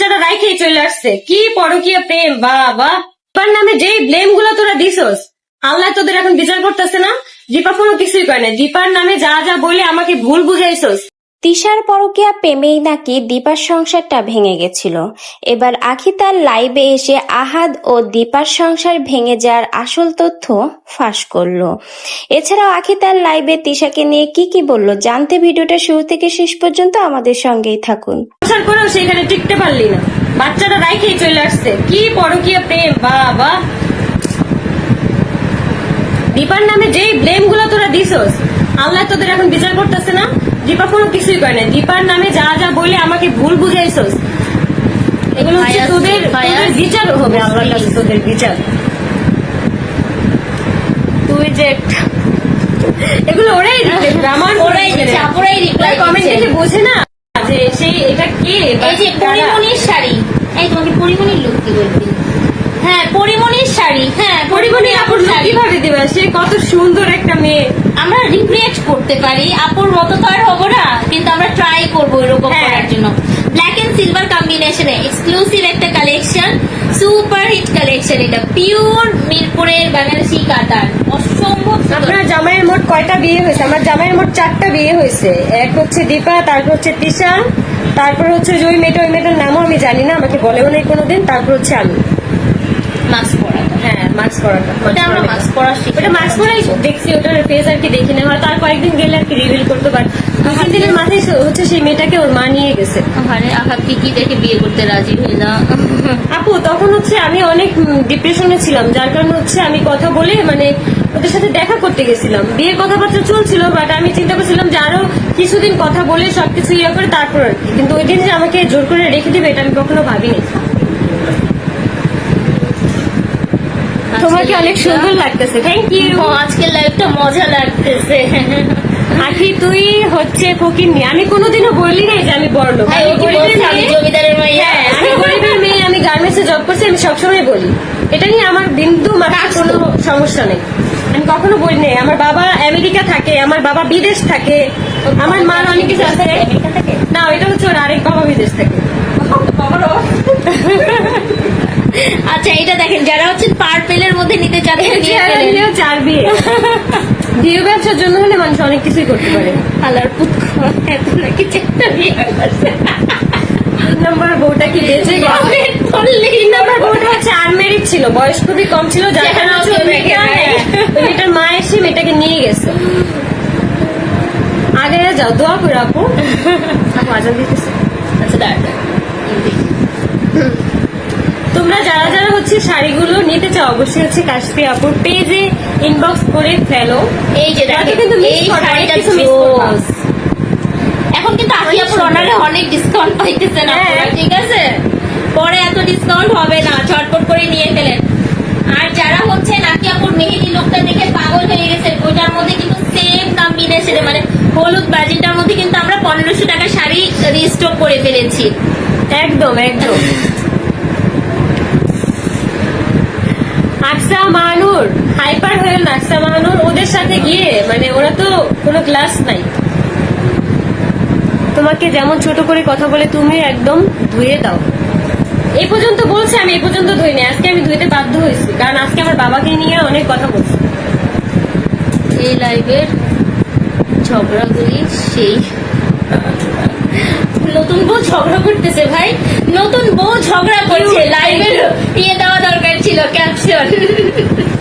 বাচ্চাটা রাইখেই চলে আসছে। কি পরকীয় প্রেম, বাবা। তার নামে যেই ব্লেমগুলো তোরা দিছস, আল্লাহ তোদের এখন বিচার করতেছে না? দীপা কোনো কিছুই করে না। দীপার নামে যা যা বলে আমাকে ভুল বুঝাইছস। তিশার পরকিয়া প্রেমেই নাকি দীপার সংসারটা ভেঙে গেছিল। এবার আখি তার লাইভে এসে আহাদ ও দীপার সংসার ভেঙে যাওয়ার আসল তথ্য ফাঁস করল। এছাড়াও আখি তার লাইভে তিশাকে নিয়ে কি কি বলল জানতে ভিডিওটা শুরু থেকে শেষ পর্যন্ত আমাদের সঙ্গেই থাকুন। সংসার করেও সেখানে টিকতে পারলি না। বাচ্চাটা রাইখেই চলে আসছে। কি পরকীয় প্রেম, বাবা। দীপার নামে যেই ব্লেমগুলো তোরা দিছস, আল্লাহ তোদের এখন বিচার করতেছে না? দীপা কোনো কিছুই করে না। দীপার নামে যা যা বলে আমাকে ভুল বুঝাইছস এগুলো হচ্ছে তোদের তোদের বিচার হবে আল্লাহর কাছে তোদের বিচার। তুই যে এগুলো ওরাই আমার ওরাই আপুরাই reply কমেন্ট। দেখে বোঝে না যে সেই এটা কে এই যে পরিমণির শাড়ি। এই তোমাকে পরিমণির লুক কি বলবি? হ্যাঁ পরিমণির শাড়ি। হ্যাঁ পরিমণি আপুর কীভাবে দিবা? সে কত সুন্দর একটা মেয়ে। আমরা রিক্রিয়েট করতে পারি। আপুর মতো তো আর হব না কিন্তু আমরা ট্রাই করব এরকম হ্যাঁ। করার জন্য। ব্ল্যাক এন্ড সিলভার কম্বিনেশনে এক্সক্লুসিভ একটা কালেকশন সুপার হিট কালেকশন এটা। পিওর মিরপুরের বাংলাদেশি কাতার। অসম্ভব। আপনার জামাইয়ের মোট কয়টা বিয়ে হয়েছে? আমার জামাইয়ের মোট চারটা বিয়ে হয়েছে। এক হচ্ছে দীপা তারপর হচ্ছে তিশা তারপর হচ্ছে ওই মেয়েটা। ওই মেয়েটার নামও আমি জানি না আমাকে বলেও নাই কোনোদিন। তারপর হচ্ছে আমি। মাস্ক হ্যাঁ মাস্ক পরাটা ওটা আমরা মাস্ক পরা শিখি। ওটা মাস্ক পরাই দেখছি ওটার ফেস আর কি দেখি না। হয়তো আর কয়েকদিন গেলে আর কি রিভিল করতে পারে। দু তিন দিনের মাথায় হচ্ছে সেই মেয়েটাকে ওর মা নিয়ে গেছে। আরে কি দেখে বিয়ে করতে রাজি হইলা আপু তখন হচ্ছে আমি অনেক ডিপ্রেশনে ছিলাম। যার কারণে হচ্ছে আমি কথা বলে মানে ওদের সাথে দেখা করতে গেছিলাম। বিয়ে কথাবার্তা চলছিল বাট আমি চিন্তা করছিলাম যে আরও কিছুদিন কথা বলে সবকিছু ইয়ে করে তারপর আর কি। কিন্তু ওই দিন যে আমাকে জোর করে রেখে দিবে এটা আমি কখনো ভাবিনি। তোমাকে অনেক সুন্দর লাগতেছে থ্যাংক ইউ আজকের লাইফটা মজা লাগতেছে। আখি তুই হচ্ছে ফকির আমি কোনোদিনও বলি নাই যে আমি বড় লোক মেয়ে। হ্যাঁ, আমি গরিবের মেয়ে আমি গার্মেন্টসে জব করছি আমি সবসময় বলি। এটা নিয়ে আমার বিন্দু মাত্র কোনো সমস্যা নেই। আমি কখনো বলি নাই আমার বাবা আমেরিকা থাকে আমার বাবা বিদেশ থাকে আমার মার অনেক কিছু আছে। না এটা হচ্ছে ওর আরেক বাবা বিদেশ থাকে। আচ্ছা এটা দেখেন যারা হচ্ছে পার্পেলের মধ্যে নিতে নিয়ে বিয়ে। ব্যবসার জন্য হলে মানুষ অনেক কিছুই করতে পারে। পুত এত নাকি বিয়ে করছে। বউটা কি বেঁচে গেছে? Comment করলেই তিন নম্বর বউটা হচ্ছে আনমেরিড ছিল বয়স খুবই কম ছিল যার কারণে হ্যাঁ, মেয়েটার মা এসে মেয়েটাকে নিয়ে গেছে। আগে যাও দোয়া করে আপু আপু আজান দিতেছে আচ্ছা দাঁড়া তোমরা যারা যারা হচ্ছে শাড়িগুলো নিতে চাও অবশ্যই হচ্ছে কাশ্মীর আপুর পেজে ইনবক্স করে ফেলো এই যে কিন্তু এই শাড়িটা। এখন কিন্তু অনেক আপুর। অনারে অনেক ডিসকাউন্ট পাইতেছে না হ্যাঁ। ঠিক আছে পরে এত ডিসকাউন্ট হবে না ঝটপট করে নিয়ে ফেলেন আর যারা হচ্ছে নাকি আপুর মেহেদি লোকটা দেখে পাগল হয়ে গেছে ওইটার মধ্যে কিন্তু সেম কম্বিনেশনে মানে হলুদ বাজিটার মধ্যে কিন্তু আমরা পনেরোশো টাকা শাড়ি রিস্টক করে ফেলেছি একদম একদম মাহানুর হাইপার হয়ে মাহানুর ওদের সাথে গিয়ে মানে ওরা তো কোনো ক্লাস নাই। তোমাকে যেমন ছোট করে কথা বলে তুমি একদম ধুয়ে দাও। এই পর্যন্ত বলছে আমি এই পর্যন্ত ধুইনি। আজকে আমি ধুইতে বাধ্য হয়েছি কারণ আজকে আমার বাবাকে নিয়ে অনেক কথা বলছি। এই লাইভের ঝগড়াগুলি সেই নতুন বউ ঝগড়া করতেছে ভাই। নতুন বউ ঝগড়া করছে। লাইভের ইয়ে দেওয়া দরকার। ছিল ক্যাপশন